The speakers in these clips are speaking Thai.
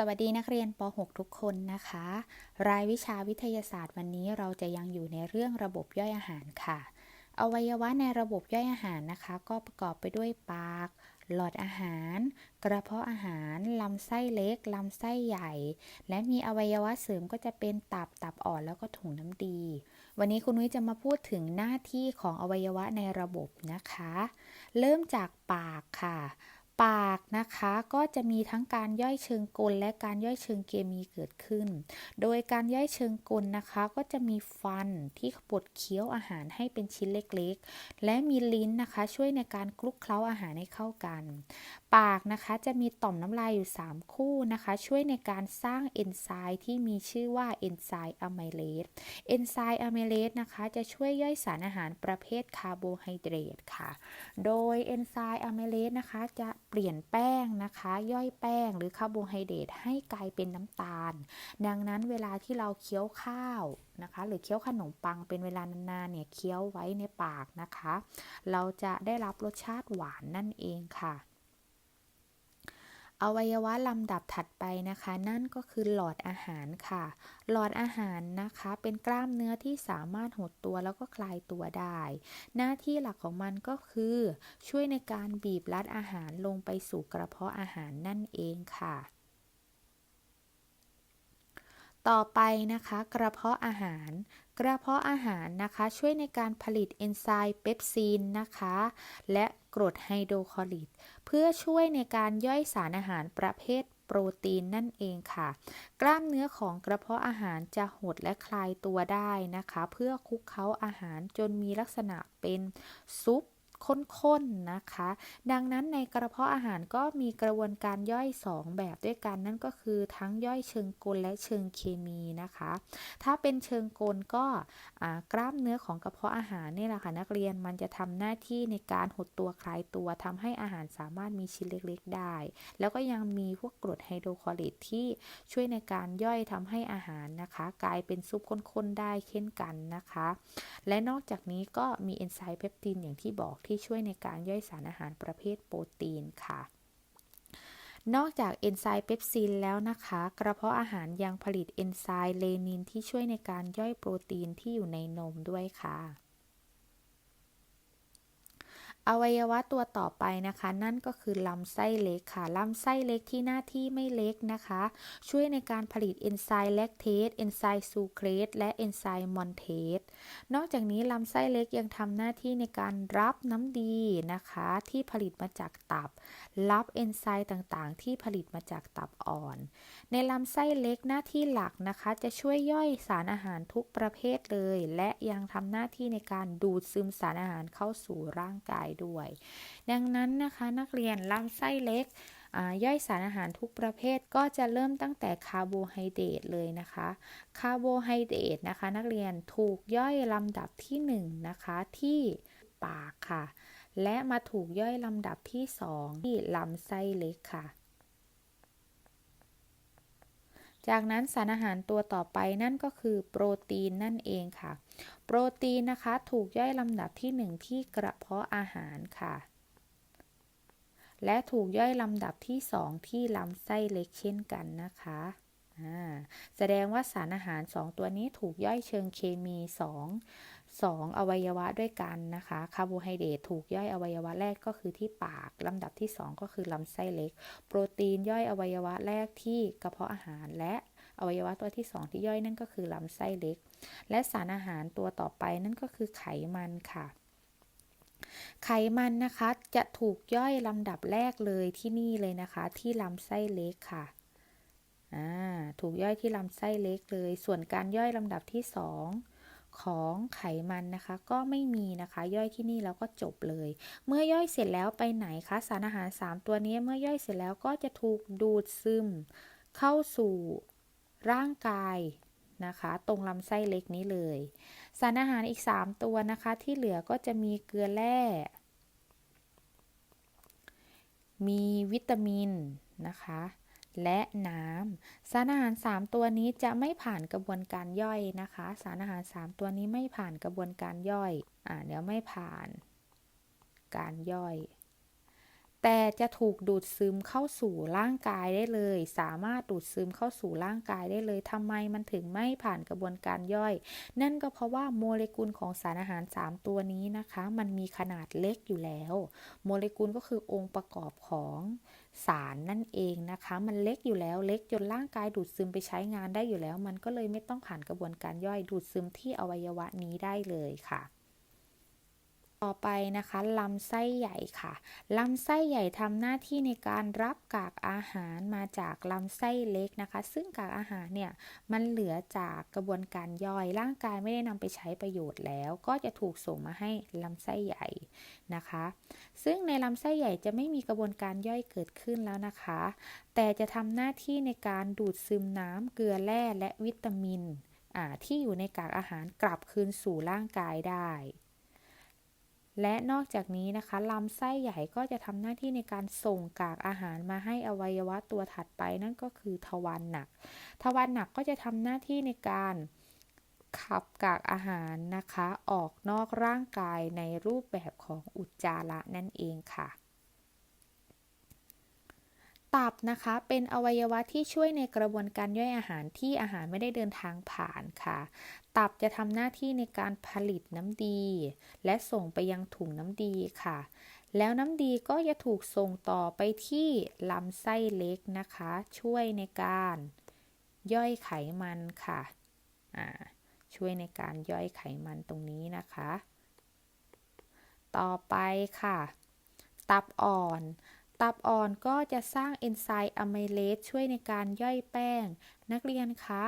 สวัสดีนักเรียนป .6 ทุกคนนะคะ รายวิชาวิทยาศาสตร์วันนี้เราจะยังอยู่ในเรื่องระบบย่อยอาหารค่ะ อวัยวะในระบบย่อยอาหารนะคะ ก็ประกอบไปด้วยปาก หลอดอาหาร กระเพาะอาหาร ลำไส้เล็ก ลำไส้ใหญ่ และมีอวัยวะเสริมก็จะเป็นตับ ตับอ่อน แล้วก็ถุงน้ำดี วันนี้คุณนุ้ยจะมาพูดถึงหน้าที่ของอวัยวะในระบบนะคะ เริ่มจากปากค่ะ ปากนะคะก็จะมีทั้งการย่อยเชิงกลและการย่อยเชิงเคมีเกิดขึ้น โดยการย่อยเชิงกลนะคะ ก็จะมีฟันที่บดเคี้ยวอาหารให้เป็นชิ้นเล็กๆ และมีลิ้นนะคะ ช่วยในการคลุกเคล้าอาหารให้เข้ากันปากนะคะจะมีต่อมน้ำลายอยู่ 3 คู่นะคะ ช่วยในการสร้างเอนไซม์ที่มีชื่อว่าเอนไซม์อะไมเลสเอนไซม์อะไมเลสนะคะจะช่วยย่อยสารอาหารประเภทคาร์โบไฮเดรตค่ะ โดยเอนไซม์อะไมเลสนะคะจะเปลี่ยนแป้งนะคะ ย่อยแป้งหรือคาร์โบไฮเดรตให้กลายเป็นน้ำตาล ดังนั้นเวลาที่เราเคี้ยวข้าวนะคะหรือเคี้ยวขนมปังเป็นเวลานานๆเนี่ยเคี้ยวไว้ในปากนะคะ เราจะได้รับรสชาติหวานนั่นเองค่ะ อวัยวะลำดับถัดไปนะคะ นั่นก็คือหลอดอาหารค่ะ หลอดอาหารนะคะ เป็นกล้ามเนื้อที่สามารถหดตัวแล้วก็คลายตัวได้ หน้าที่หลักของมันก็คือ ช่วยในการบีบรัดอาหารลงไปสู่กระเพาะอาหารนั่นเองค่ะต่อไปนะคะ กระเพาะอาหาร กระเพาะอาหารนะคะช่วยในการผลิตเอนไซม์เปปซีนนะคะ และกรดไฮโดรคลอริดเพื่อช่วยในการย่อยสารอาหารประเภทโปรตีนนั่นเองค่ะ กล้ามเนื้อของกระเพาะอาหารจะหดและคลายตัวได้นะคะ เพื่อคุกเคล้าอาหารจนมีลักษณะเป็นซุป ข้นๆนะคะ ดังนั้นในกระเพาะอาหารก็มีกระบวนการย่อย 2 แบบด้วยกันนั่นก็คือทั้งย่อยเชิงกลและเชิงเคมีนะคะ ถ้าเป็นเชิงกลก็กล้ามเนื้อของกระเพาะอาหารนี่แหละค่ะนักเรียนมันจะทำหน้าที่ในการหดตัวคลายตัวทำให้อาหารสามารถมีชิ้นเล็กๆได้ แล้วก็ยังมีพวกกรดไฮโดรคลอริดที่ช่วยในการย่อยทำให้อาหารนะคะ กลายเป็นซุปข้นๆได้เช่นกันนะคะ และนอกจากนี้ก็มีเอนไซม์เพปตินอย่างที่บอกที่ช่วยในการย่อยสารอาหารประเภทโปรตีนค่ะ นอกจากเอนไซม์เปปซินแล้วนะคะ กระเพาะอาหารยังผลิตเอนไซม์เลนินที่ช่วยในการย่อยโปรตีนที่อยู่ในนมด้วยค่ะ อวัยวะตัวต่อไปนะคะ นั่นก็คือลำไส้เล็กค่ะลำไส้เล็กที่หน้าที่ไม่เล็กนะคะ ช่วยในการผลิตเอนไซม์แลคเทสเอนไซม์ซูเครสและเอนไซม์มอนเทสนอกจากนี้ลำไส้เล็กยังทำหน้าที่ในการรับน้ำดีนะคะ ที่ผลิตมาจากตับ รับเอนไซม์ต่างๆ ที่ผลิตมาจากตับอ่อน ในลำไส้เล็กหน้าที่หลักนะคะ จะช่วยย่อยสารอาหารทุกประเภทเลย และยังทำหน้าที่ในการดูดซึมสารอาหารเข้าสู่ร่างกายด้วย ดังนั้นนะคะนักเรียนลำไส้เล็กย่อยสารอาหารทุกประเภทก็จะเริ่มตั้งแต่คาร์โบไฮเดรตเลยนะคะ คาร์โบไฮเดรตนะคะ นักเรียนถูกย่อยลำดับที่1นนะคะที่ปากค่ะ และมาถูกย่อยลำดับที่ 2 ที่ลำไส้เล็กค่ะ จากนั้นสารอาหารตัวต่อไปนั่นก็คือโปรตีนนั่นเองค่ะ โปรตีนนะคะถูกย่อยลำดับที่ 1 ที่กระเพาะอาหารค่ะ และถูกย่อยลำดับที่ 2 ที่ลำไส้เล็กเช่นกันนะคะแสดงว่าสารอาหาร 2 ตัวนี้ถูกย่อยเชิงเคมี 2 2 อวัยวะด้วยกันนะคะคาร์โบไฮเดรตถูกย่อยอวัยวะแรกก็คือที่ปากลำดับที่ 2 ก็คือลำไส้เล็ก โปรตีนย่อยอวัยวะแรกที่กระเพาะอาหารและอวัยวะตัวที่ 2 ที่ย่อยนั่นก็คือลำไส้เล็ก และสารอาหารตัวต่อไปนั่นก็คือไขมันค่ะ ไขมันนะคะจะถูกย่อยลำดับแรกเลยที่นี่เลยนะคะ ที่ลำไส้เล็กค่ะถูกย่อยที่ลำไส้เล็กเลย ส่วนการย่อยลำดับที่สองของไขมันนะคะก็ไม่มีนะคะย่อยที่นี่แล้วก็จบเลย เมื่อย่อยเสร็จแล้วไปไหนคะสารอาหาร 3 ตัวนี้เมื่อย่อยเสร็จแล้วก็จะถูกดูดซึม เข้าสู่ร่างกาย นะคะ ตรงลำไส้เล็กนี้เลย สารอาหารอีก 3 ตัวนะคะ ที่เหลือก็จะมีเกลือแร่ มีวิตามินนะคะ และน้ำสารอาหาร 3 ตัวนี้จะไม่ผ่านกระบวนการย่อยนะคะ สารอาหาร 3 ตัวนี้ไม่ผ่านกระบวนการย่อย อ่าเดี๋ยวไม่ผ่านการย่อย แต่จะถูกดูดซึมเข้าสู่ร่างกายได้เลย สามารถดูดซึมเข้าสู่ร่างกายได้เลยทำไมมันถึงไม่ผ่านกระบวนการย่อย นั่นก็เพราะว่าโมเลกุลของสารอาหาร 3 ตัวนี้นะคะ มันมีขนาดเล็กอยู่แล้ว โมเลกุลก็คือองค์ประกอบของสารนั่นเองนะคะ มันเล็กอยู่แล้วเล็กจนร่างกายดูดซึมไปใช้งานได้อยู่แล้ว มันก็เลยไม่ต้องผ่านกระบวนการย่อยดูดซึมที่อวัยวะนี้ได้เลยค่ะ ต่อไปนะคะลำไส้ใหญ่ค่ะลำไส้ใหญ่ทำหน้าที่ในการรับกากอาหารมาจากลำไส้เล็กนะคะ ซึ่งกากอาหารเนี่ยมันเหลือจากกระบวนการย่อย ร่างกายไม่ได้นำไปใช้ประโยชน์แล้ว ก็จะถูกส่งมาให้ลำไส้ใหญ่นะคะ ซึ่งในลำไส้ใหญ่จะไม่มีกระบวนการย่อยเกิดขึ้นแล้วนะคะ แต่จะทำหน้าที่ในการดูดซึมน้ำเกลือแร่และวิตามินที่อยู่ในกากอาหารกลับคืนสู่ร่างกายได้ และนอกจากนี้นะคะลำไส้ใหญ่ก็จะทำหน้าที่ในการส่งกากอาหารมาให้อวัยวะตัวถัดไปนั่นก็คือทวารหนัก ทวารหนักก็จะทำหน้าที่ในการขับกากอาหารนะคะ ออกนอกร่างกายในรูปแบบของอุจจาระนั่นเองค่ะ ตับนะคะเป็นอวัยวะที่ช่วยในกระบวนการย่อยอาหารที่อาหารไม่ได้เดินทางผ่านค่ะ ตับจะทำหน้าที่ในการผลิตน้ำดี และส่งไปยังถุงน้ำดีค่ะ แล้วน้ำดีก็จะถูกส่งต่อไปที่ลำไส้เล็กนะคะ ช่วยในการย่อยไขมันค่ะช่วยในการย่อยไขมันตรงนี้นะคะ ต่อไปค่ะ ตับอ่อน ตับอ่อนก็จะสร้างเอนไซม์อะไมเลสช่วยในการย่อยแป้ง นักเรียนคะ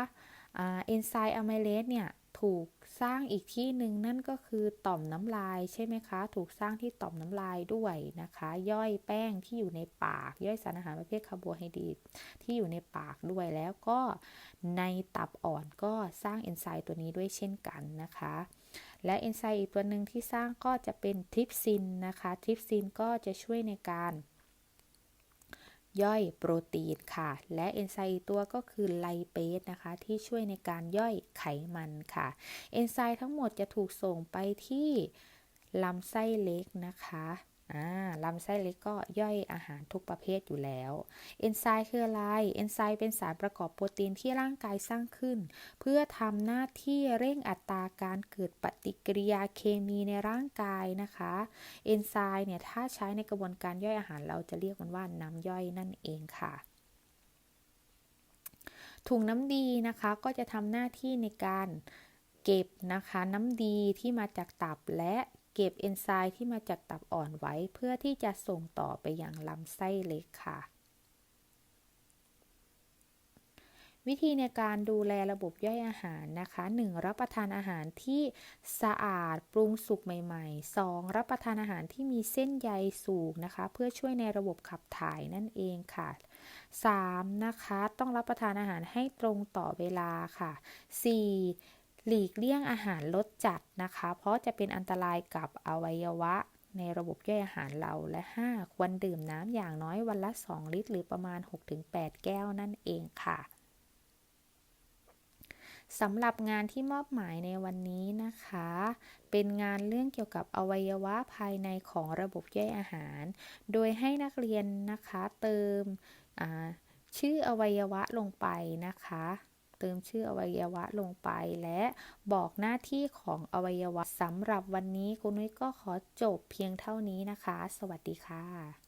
เอนไซม์อะไมเลสเนี่ย ถูกสร้างอีกที่หนึ่งนั่นก็คือต่อมน้ำลายใช่ไหมคะ ถูกสร้างที่ต่อมน้ำลายด้วยนะคะ ย่อยแป้งที่อยู่ในปาก ย่อยสารอาหารประเภทคาร์โบไฮเดรตที่อยู่ในปากด้วยแล้วก็ในตับอ่อนก็สร้างเอนไซม์ตัวนี้ด้วยเช่นกันนะคะ และเอนไซม์อีกตัวหนึ่งที่สร้างก็จะเป็นทริปซินนะคะทริปซินก็จะช่วยในการ ย่อยโปรตีนค่ะ และเอนไซม์ตัวก็คือไลเปสนะคะ ที่ช่วยในการย่อยไขมันค่ะ เอนไซม์ทั้งหมดจะถูกส่งไปที่ลำไส้เล็กนะคะ ลำไส้เล็กก็ย่อยอาหารทุกประเภทอยู่แล้ว เอนไซม์คืออะไร เอนไซม์เป็นสารประกอบโปรตีนที่ร่างกายสร้างขึ้น เพื่อทำหน้าที่เร่งอัตราการเกิดปฏิกิริยาเคมีในร่างกายนะคะ เอนไซม์เนี่ยถ้าใช้ในกระบวนการย่อยอาหารเราจะเรียกมันว่าน้ำย่อยนั่นเองค่ะถุงน้ำดีนะคะก็จะทำหน้าที่ในการเก็บนะคะน้ำดีที่มาจากตับและ เก็บเอนไซม์ที่มาจากตับอ่อนไว้เพื่อที่จะส่งต่อไปอยังลำไส้เล็กค่ะ วิธีในการดูแลระบบย่อยอาหารนะคะ 1. รับประทานอาหารที่สะอาดปรุงสุกใหม่ ๆ 2. รับประทานอาหารที่มีเส้นใยสูงนะคะ เพื่อช่วยในระบบขับถ่ายนั่นเองค่ะ 3. นะคะ ต้องรับประทานอาหารให้ตรงต่อเวลาค่ะ 4. หลีกเลี่ยงอาหารรสจัดนะคะ เพราะจะเป็นอันตรายกับอวัยวะในระบบย่อยอาหารเราและ 5. ควรดื่มน้ำอย่างน้อยวันละ 2 ลิตร หรือประมาณ 6-8 แก้วนั่นเองค่ะสำหรับงานที่มอบหมายในวันนี้นะคะ เป็นงานเรื่องเกี่ยวกับอวัยวะภายในของระบบย่อยอาหาร โดยให้นักเรียนนะคะเติมชื่ออวัยวะลงไปนะคะ เติมชื่ออวัยวะลงไป และบอกหน้าที่ของอวัยวะสำหรับวันนี้คุณนุ้ยก็ขอจบเพียงเท่านี้นะคะ สวัสดีค่ะ